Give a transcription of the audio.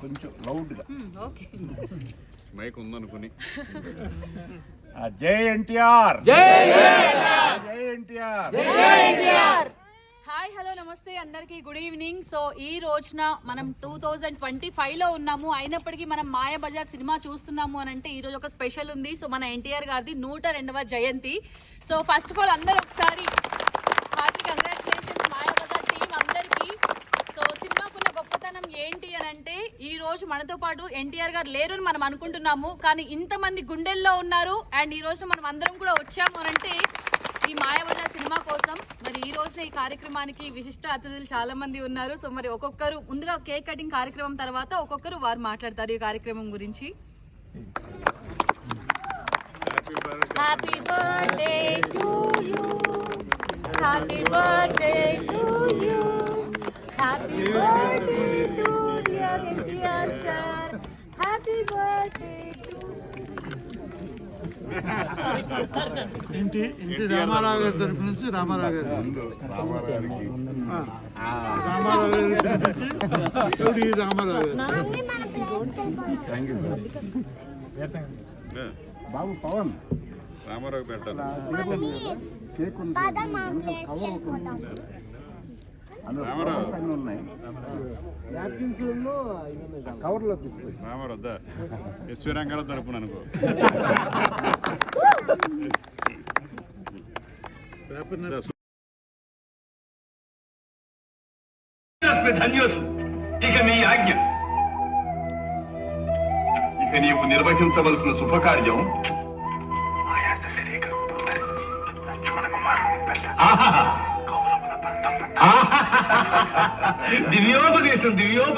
కొంచెం లౌడ్గా okay. Mic ఉందనుకుని. జై ఎన్టీఆర్. జై ఎన్టీఆర్. హాయ్ హలో నమస్తే అందరికీ. Good evening. సో ఈ రోజున మనం టూ థౌజండ్ ట్వంటీ ఫైవ్లో ఉన్నాము. అయినప్పటికీ మనం మాయాబజార్ సినిమా చూస్తున్నాము అని అంటే ఈ రోజు ఒక స్పెషల్ ఉంది. సో మన ఎన్టీఆర్ గారిది నూట రెండవ జయంతి. సో ఫస్ట్ ఆఫ్ ఆల్ అందరూ ఒకసారి హార్టీ కంగ్రాచులేషన్స్ మాయాబజార్ టీం అందరికీ. సో సినిమాకున్న గొప్పతనం ఏంటి అని అంటే ఈ రోజు మనతో పాటు ఎన్టీఆర్ గారు లేరు అని మనం అనుకుంటున్నాము. కానీ ఇంతమంది గుండెల్లో ఉన్నారు. అండ్ ఈ రోజు మనం అందరం కూడా వచ్చాము అని అంటే ఈ మాయాబజార్ సినిమా కోసం. మరి ఈ రోజున ఈ కార్యక్రమానికి విశిష్ట అతిథులు చాలా మంది ఉన్నారు. సో మరి ఒక్కొక్కరు ముందుగా కేక్ కటింగ్ కార్యక్రమం తర్వాత ఒక్కొక్కరు వారు మాట్లాడతారు ఈ కార్యక్రమం గురించి. To you. Happy birthday to you. Happy birthday to dear NTR sir. Happy birthday to ఇంటి ఇంటి రామారావు గారి తరపు నుంచి రామారావు గారు రామారావు గారి తరపు నుంచి Ramarao garu thank you sir Babu Pawan. Ramarao పెట్టాలి? రామారావు. కవర్లో తీసుకొచ్చి రామారావు వద్దా? ఎస్వి రంగారావు తరపున అనుకో. ధన్యోసు ఇక మీ ఆజ్ఞ. ఇక నీవు నిర్వహించవలసిన శుభకార్యం ఆహాహా. ఆహాహా. దివ్యోపదేశం దివ్యోపదేశం